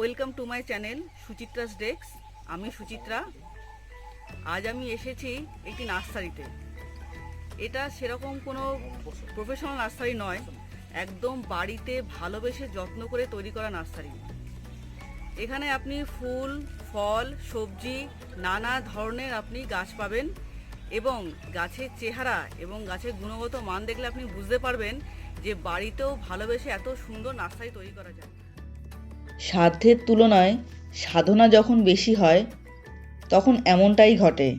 Welcome to my channel Suchitra's ডেক্স আমি সুচিত্রা। আজ আমি এসেছি একটি নার্সারিতে। এটা সেরকম কোনো প্রফেশনাল নার্সারি নয়, একদম বাড়িতে ভালোবেসে যত্ন করে তৈরি করা নার্সারি। এখানে আপনি ফুল, ফল, সবজি, নানা ধরনের আপনি গাছ পাবেন এবং গাছের চেহারা এবং গাছের গুণগত মান দেখলে আপনি বুঝতে পারবেন যে বাড়িতেও ভালোবেসে এত সুন্দর নার্সারি তৈরি করা যায়। সাধ্যের তুলনায় সাধনা যখন বেশি হয়, তখন এমনটাই ঘটে।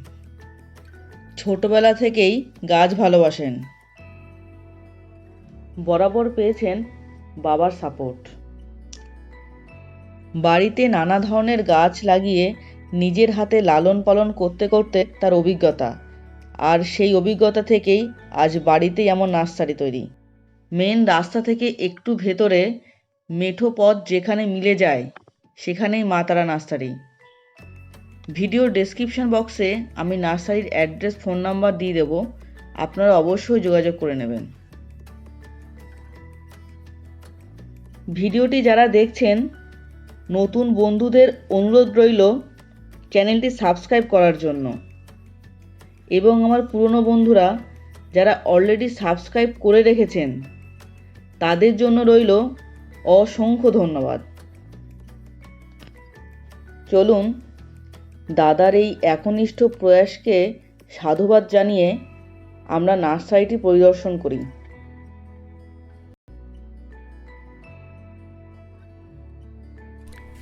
ছোটবেলা থেকেই গাছ ভালোবাসেন। বরাবর পেয়েছেন বাবার সাপোর্ট। বাড়িতে নানা ধরনের গাছ লাগিয়ে নিজের হাতে লালন পালন করতে করতে তার অভিজ্ঞতা। আর সেই অভিজ্ঞতা থেকেই আজ বাড়িতেই এমন নার্সারি তৈরি। মেন রাস্তা থেকে একটু ভেতরে মেঠো পথ যেখানে মিলে যায়, সেখানেই মা তারা নার্সারি। ভিডিও ডেসক্রিপশন বক্সে আমি নার্সারির অ্যাড্রেস, ফোন নাম্বার দিয়ে দেবো। আপনারা অবশ্যই যোগাযোগ করে নেবেন। ভিডিওটি যারা দেখছেন, নতুন বন্ধুদের অনুরোধ রইল চ্যানেলটি সাবস্ক্রাইব করার জন্য। এবং আমার পুরনো বন্ধুরা, যারা অলরেডি সাবস্ক্রাইব করে রেখেছেন, তাদের জন্য রইল অসংখ্য ধন্যবাদ। চলুন দাদার এই একনিষ্ঠ প্রয়াসকে সাধুবাদ জানিয়ে আমরা নার্সারিটি পরিদর্শন করি।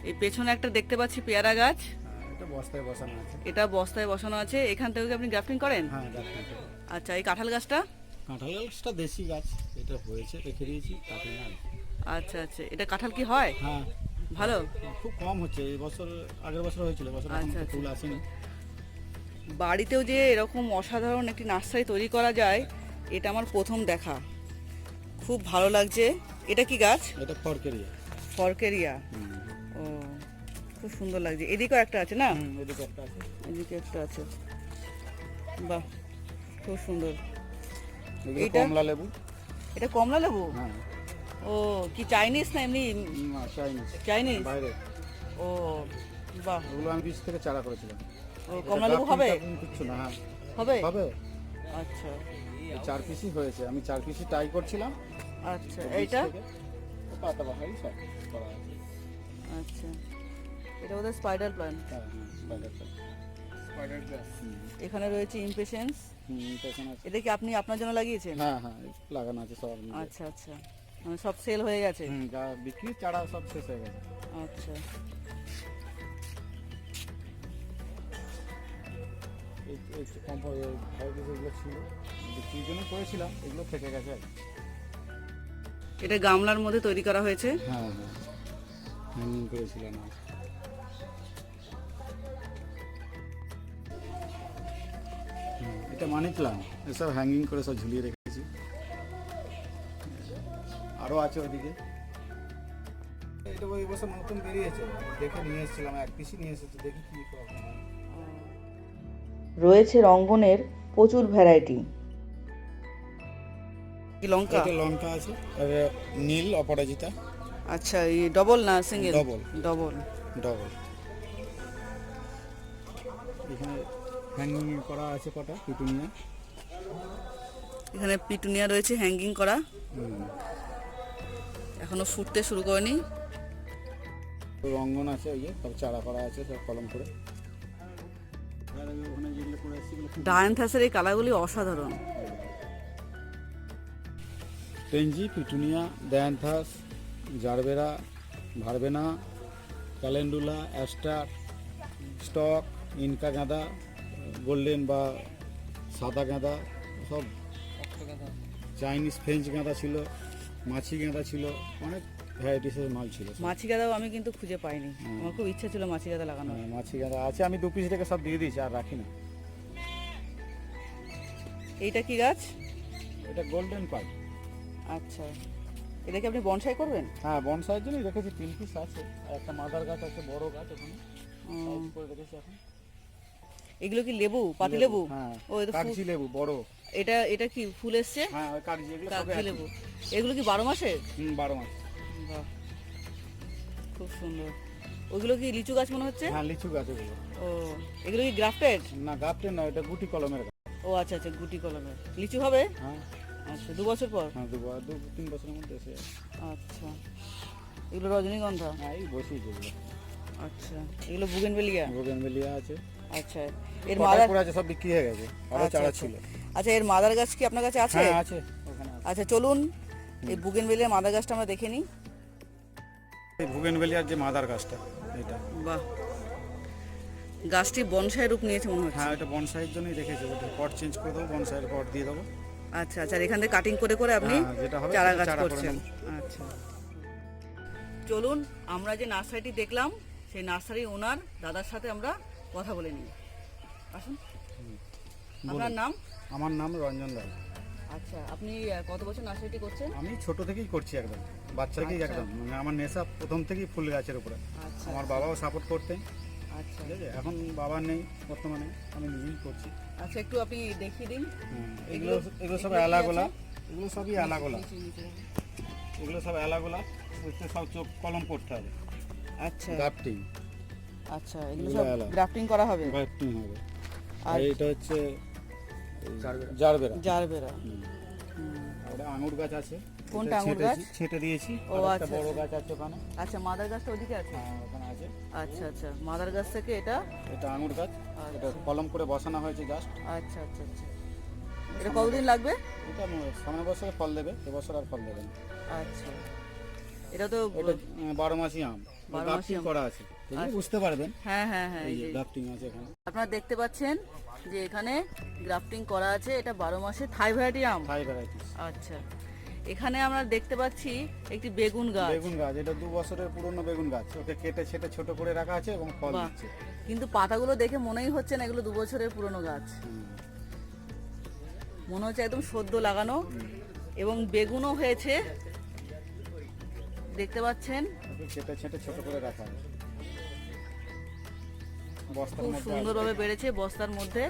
এই পেছনে একটা দেখতে পাচ্ছি পেয়ারা গাছ। হ্যাঁ, এটা বস্তায় বসানো আছে। এটা বস্তায় বসানো আছে। এখান থেকে কি আপনি গ্রাফটিং করেন? হ্যাঁ আচ্ছা এই কাঁঠাল গাছটা? কাঁঠাল গাছটা দেশি গাছ। এটা হয়েছে রেখে দিয়েছি কাটে আচ্ছা আচ্ছা। এটা কাঁঠাল কি হয়? হ্যাঁ। ভালো? খুব কম হচ্ছে। এই বছর আগের বছর হয়েছিল আচ্ছা, আচ্ছা। ফুল আসেনি। বাড়িতেও যে এরকম অসাধারণ একটি নার্সারি তৈরি করা যায় এটা আমার প্রথম দেখা। খুব ভালো লাগছে। এটা কি গাছ? এটা ফরকেরিয়া। ফরকেরিয়া। ও খুব সুন্দর লাগছে। এদিকেও একটা আছে না? এদিকে একটা আছে। এদিকে একটা আছে। বাহ খুব সুন্দর। এইটা? কমলা লেবু। এটা কমলা লেবু? হ্যাঁ। ও কি চাইনিজ না এমনি? না চাইনিজ চাইনিজ বাইরে। ও বাহ। ওগুলো আমি বীজ থেকে চারা করেছিলাম। ও কমলা লেবু হবে? কিচ্ছু না হ্যাঁ। হবে? হবে। আচ্ছা। চার পিসই হয়েছে। আমি চার পিসই ট্রাই করছিলাম। আচ্ছা এইটা? থেকে। পাতা বাহারি সব করা আছে। আচ্ছা। এটা বোধহয় স্পাইডার প্ল্যান্ট হ্যাঁ স্পাইডার স্পাইডার গ্লাস এখানে রয়েছে ইমপেশেন্স হুম পেছনে এটা কি আপনি আপনার জন্য লাগিয়েছেন? হ্যাঁ হ্যাঁ লাগানো আছে সব। আচ্ছা আচ্ছা। মানে সব সেল হয়ে গেছে? হুম যা বিক্রি চারা সব শেষ হয়ে গেছে। আচ্ছা। করেছিলাম এগুলো থেকে গেছে এটা গামলার মধ্যে তৈরি করা হয়েছে? হ্যাঁ হ্যাঁ। করেছিলাম এটা মানি এসব হ্যাঙ্গিং করে সব ঝুলিয়ে রেখেছি। আরও আছে ওইদিকে। এটা ওই বছর নতুন বেরিয়েছে। দেখে নিয়ে এসেছিলাম এক পিসি নিয়ে এসেছি দেখি কি রয়েছে রঙ্গনের প্রচুর ভ্যারাইটি কি লঙ্কা? লঙ্কা আছে আর নীল অপরাজিতা। আচ্ছা এই ডবল না সিঙ্গেল Double. ডবল ডবল এখানে হ্যাঙ্গিং করা আছে কটা পিটুনিয়া? এখানে পিটুনিয়া রয়েছে হ্যাঙ্গিং করা। হুম। এখনও ফুটতে শুরু করেনি। তো রঙ্গন আছে ওই যে সব চারা করা আছে সব কলম করে। ডায়ান্থাসের এই কালারগুলি অসাধারণ। টেনজি petunia dianthus gerbera verbena calendula aster stock inca গাঁদা গোল্ডেন বা সাদা গাঁদা সব। চাইনিজ ফ্রেঞ্চ গাঁদা ছিল। মাছি গাঁদা ছিল অনেক ভ্যারাইটিসের মাল ছিল মাছি গাঁদাও আমি কিন্তু খুঁজে পাইনি। আমার খুব ইচ্ছা ছিল মাছি গাঁদা লাগানো হ্যাঁ, মাছি গাঁদা আছে আমি দু পিস থেকে সব দিয়ে দিয়েছি আর রাখি না। এইটা কি গাছ? এটা গোল্ডেন পাই আচ্ছা। এটা কি আপনি বনসাই করবেন? হ্যাঁ বনসাইয়ের জন্যই রেখেছি তিন পিস আছে আর একটা মাদার গাছ আছে বড় গাছ ওখানে। করে রেখেছি এখন। এগুলো কি লেবু? পাতি লেবু? হ্যাঁ। ও এটা কাগজি লেবু বড়। এটা এটা কি ফুল এসছে? হ্যাঁ কাগজি এগুলো কাগজি লেবু। এগুলো কি বারো মাসে হুম বারো মাস। বাহ। খুব সুন্দর। ওগুলো কি লিচু গাছ মনে হচ্ছে? হ্যাঁ লিচু গাছ এগুলো। ও এগুলো কি গ্রাফটেড? না গাপটে না এটা গুটি কলমের গাছ। ও আচ্ছা আচ্ছা গুটি কলমের। লিচু হবে? হ্যাঁ। আচ্ছা দু বছর পর? হ্যাঁ দু ব- দু তিন বছরের মধ্যে এসে। আচ্ছা। এগুলো রজনীগন্ধা? হ্যাঁ এই বসেই যেগুলো আচ্ছা এগুলো বুগেনভেলিয়া বোগেনভেলিয়া আছে। আচ্ছা। এর মাদার আছে? সব বিক্রি হয়ে গেছে। আরও আচ্ছা, চারা আচ্ছা। ছিল। আচ্ছা এর মাদার গাছ কি আপনার কাছে আছে? হ্যাঁ আছে। আচ্ছা চলুন এই বুগেনভেলিয়ার মাদার গাছটা আমরা দেখে নিই। এই বুগেনভেলিয়ার যে মাদার গাছটা এটা বাহ। গাছটি বনসাই রূপ নিয়েছে মনে হচ্ছে। হ্যাঁ এটা বনসাইয়ের জন্যই রেখেছি ওটা পট চেঞ্জ করে দেবো বনসাইয়ের পট দিয়ে দেবো। আচ্ছা আচ্ছা এখান থেকে কাটিং করে করে আপনি হ্যাঁ, চারা গাছ করছেন। আচ্ছা। চলুন আমরা যে নার্সারিটি দেখলাম সেই নার্সারি ওনার দাদার সাথে আমরা কথা বলে নিই আসুন। আপনার নাম? আমার নাম রঞ্জন রায়। আচ্ছা আপনি কত বছর নার্সারিটি করছেন? আমি ছোট থেকেই করছি একদম। বাচ্চা থেকেই আচ্ছা। একদম। মানে আমার নেশা প্রথম থেকেই ফুল গাছের উপরে। আচ্ছা। আমার বাবাও সাপোর্ট করতেন। আচ্ছা। ঠিক আছে? এখন বাবা নেই বর্তমানে আমি নিজেই করছি। আচ্ছা একটু আপনি দেখিয়ে দিন। এগুলো এগুলো- সব আছে? এগুলো সবই নিচে। এগুলো সব হচ্ছে সব চোখ কলম করতে হবে। আচ্ছা। গ্রাফটিং আচ্ছা এগুলো সব গ্রাফটিং করা হবে? গ্রাফটিং হবে। আর এটা হচ্ছে জারবেরা। জারবেরা। আঙুর গাছ আছে। কোনটা আঙুর গাছ? ছেঁটে দিয়েছি। ও, আচ্ছা, বড় আচ্ছা। গাছ আছে ওখানে। আচ্ছা মাদার গাছটা ওদিকে আছে? হ্যাঁ ওখানে আছে। আচ্ছা আচ্ছা। মাদার গাছ থেকে এটা? এটা আঙুর গাছ। এটা আচ্ছা কলম করে বসানো হয়েছে জাস্ট আচ্ছা আচ্ছা আচ্ছা। এটা কতদিন লাগবে? এটা সামনের বছরে ফল দেবে এবছর আর ফল দেবে না। আচ্ছা। এটা তো এটা বারো মাসি আম। বারো মাসি আম। করা আছে। বুঝতে পারবেন। হ্যাঁ হ্যাঁ হ্যাঁ এই যে গ্রাফটিং আছে এখানে। আপনারা দেখতে পাচ্ছেন যে এখানে গ্রাফটিং করা আছে। এটা বারো মাসে থাই ভ্যারাইটি আম। থাই ভ্যারাইটিস আচ্ছা। এখানে আমরা দেখতে পাচ্ছি একটি বেগুন গাছ। বেগুন গাছ। এটা দু বছরের পুরনো বেগুন গাছ। ওকে কেটে ছেটে ছোট করে রাখা আছে এবং ফল দিচ্ছে। কিন্তু পাতাগুলো দেখে মনেই হচ্ছে না এগুলো দু বছরের পুরনো গাছ। মনে হচ্ছে একদম সদ্য লাগানো। এবং বেগুনও হয়েছে। দেখতে পাচ্ছেন। কেটে ছেটে ছোট করে রাখা আছে। খুব মধ্যে সুন্দরভাবে বেড়েছে বস্তার মধ্যে।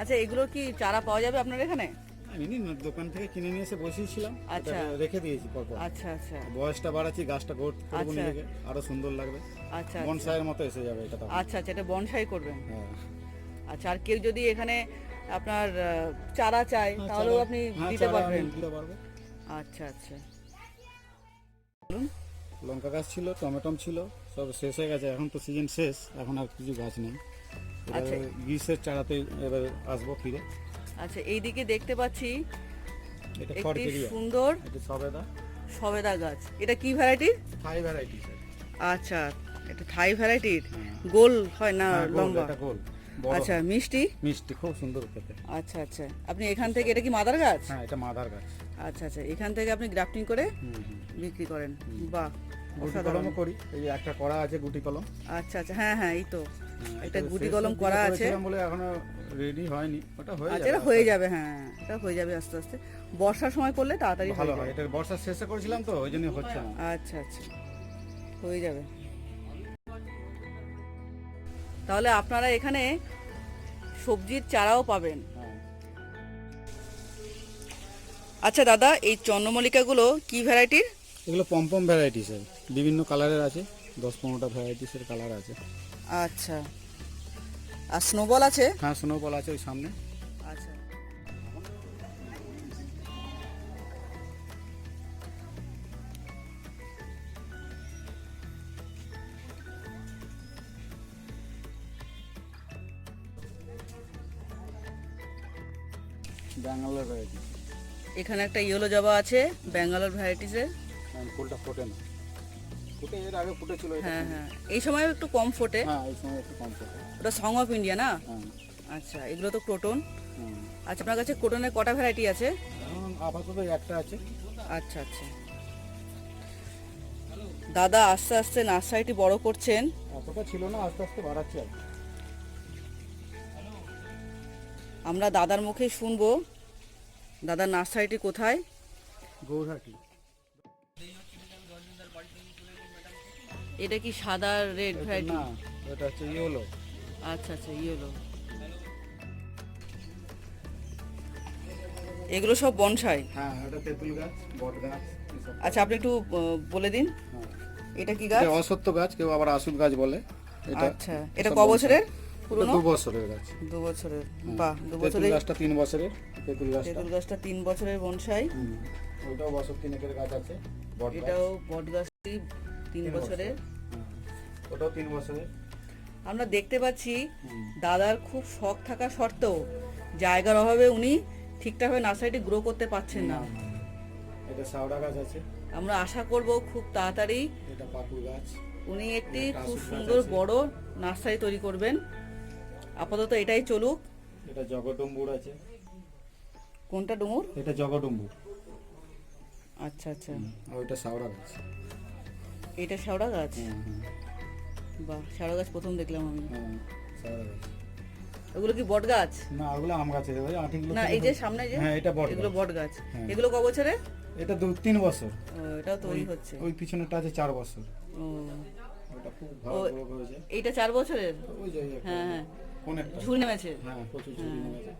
আচ্ছা এগুলো কি চারা পাওয়া যাবে আপনার এখানে? আমি দোকান থেকে কিনে নিয়ে এসে বসিয়েছিলাম। আচ্ছা। রেখে দিয়েছি পরপর। আচ্ছা আচ্ছা। বয়সটা বাড়াচ্ছি গাছটা গ্রোথ করব আচ্ছা। নিজেকে। আরও সুন্দর লাগবে। আচ্ছা বনসাইয়ের মতো এসে যাবে এটা আচ্ছা আচ্ছা এটা বনসাই করবেন? হ্যাঁ। আচ্ছা আর কেউ যদি এখানে আপনার চারা চায় হ্যাঁ, তাহলেও আপনি হ্যাঁ, দিতে পারবেন। আমি দিতে পারব। আচ্ছা আচ্ছা। লঙ্কা গাছ ছিল টমেটম ছিল সব শেষ হয়ে গেছে। এখন তো সিজন শেষ এখন আর কিছু গাছ নেই। আচ্ছা। গ্রীষ্মের চারাতে এবার আসব ফিরে। আচ্ছা এইদিকে দেখতে পাচ্ছি একটি সুন্দর সবেদা। সবেদা গাছ। এটা কি ভ্যারাইটির থাই ভ্যারাইটি আচ্ছা এটা থাই ভ্যারাইটির হ্যাঁ। গোল হয় না লম্বা? গোল। আচ্ছা মিষ্টি? মিষ্টি খুব সুন্দর খেতে। আচ্ছা আচ্ছা। আপনি এখান থেকে এটা কি মাদার গাছ? হ্যাঁ এটা মাদার গাছ। আচ্ছা আচ্ছা এখান থেকে আপনি গ্রাফটিং করে বিক্রি করেন। বাহ গুটি কলমও করি এই একটা করা আছে গুটি কলম। আচ্ছা আচ্ছা হ্যাঁ হ্যাঁ এই তো। হ্যাঁ, একটা গুটি কলম করা আছে। বলে এখনও রেডি হয়নি ওটা হয়ে আচ্ছা যাবে এটা হয়ে যাবে হ্যাঁ এটা হয়ে যাবে আস্তে আস্তে। বর্ষার সময় করলে তাড়াতাড়ি ভালো হয় এটা বর্ষার শেষে করেছিলাম তো ওই জন্য হচ্ছে না। আচ্ছা আচ্ছা হয়ে যাবে। তাহলে আপনারা এখানে সবজির চারাও পাবেন। হ্যাঁ। আচ্ছা দাদা এই চন্দ্রমল্লিকাগুলো কি ভ্যারাইটির এগুলো পম্পম ভ্যারাইটিসের বিভিন্ন কালারের আছে। দশ পনেরোটা ভ্যারাইটিসের কালার আছে। আচ্ছা। আর স্নোবল আছে? হ্যাঁ স্নোবল আছে ওই সামনে। ব্যাঙ্গালোর ভ্যারাইটিস এখানে একটা ইয়েলো জবা আছে ব্যাঙ্গালোর ভ্যারাইটিসের ফুলটা ফোটে না। ফুটে এর আগে ফুটেছিল হ্যাঁ হ্যাঁ। এই সময় একটু কম ফোটে। হ্যাঁ এই সময় একটু কম ফোটে। ওটা সং অফ ইন্ডিয়া না? হ্যাঁ। আচ্ছা এগুলো তো ক্রোটন আচ্ছা আপনার কাছে ক্রোটনের কটা ভ্যারাইটি আছে? আপাতত একটা আছে। আচ্ছা আচ্ছা। দাদা আস্তে আস্তে নার্সারিটি বড় করছেন। এতটা ছিল না আস্তে আস্তে বাড়াচ্ছে আর আমরা দাদার মুখে শুনব। দাদার নার্সারিটি কোথায়? গৌরহাটি। এটা কি সাদা রেড ভ্যারাইটি? না এটা হচ্ছে ইয়েলো। আচ্ছা আচ্ছা ইয়েলো। এগুলো সব বনসাই? হ্যাঁ এটা তেঁতুল গাছ বট গাছ আচ্ছা আপনি একটু বলে দিন। হ্যাঁ। এটা কি গাছ? এটা অসত্য গাছ কেউ আবার আসুদ গাছ বলে। এটা আচ্ছা এটা ক বছরের? পুরনো? দু বছরের গাছ দু বছরের বাহ দু বছরের গাছটা তিন বছরের তেঁতুল গাছটা তেঁতুল গাছটা তিন বছরের বনসাই। ওইটাও বছর তিনেকের গাছ আছে এটাও বট গাছটি তিন তিন বছরের ওটাও তিন বছরের। আমরা দেখতে পাচ্ছি দাদার খুব শখ থাকা সত্ত্বেও জায়গার অভাবে উনি ঠিকঠাকভাবে নার্সারিটি গ্রো করতে পারছেন না। এটা শাওড়া গাছ আছে। আমরা আশা করব খুব তাড়াতাড়ি এটা পাকুর গাছ। উনি একটি খুব সুন্দর বড় নার্সারি তৈরি করবেন। আপাতত এটাই চলুক। এটা জগডম্বুর আছে। কোনটা ডুমুর? এটা জগডম্বুর আচ্ছা আচ্ছা। ওইটা শাওড়া গাছ। এটা শেওড়া গাছ? বাহ শেওড়া গাছ প্রথম দেখলাম আমি। শাওড়া গাছ। ওগুলো কি বট গাছ? না ওগুলো আম গাছের ওই না এই যে সামনে যে হ্যাঁ এটা বট এগুলো গাছ। বট গাছ। হ্যাঁ। এগুলো ক বছরে? এটা দু তিন বছর। ও, এটাও তৈরি হচ্ছে। ওই পিছনেরটা আছে চার বছর। ও। ওটা খুব ভালো হয়েছে। এইটা চার বছরের? ওই যে হ্যাঁ হ্যাঁ। ঝুল নেমেছে হ্যাঁ প্রচুর ঝুল নেমেছে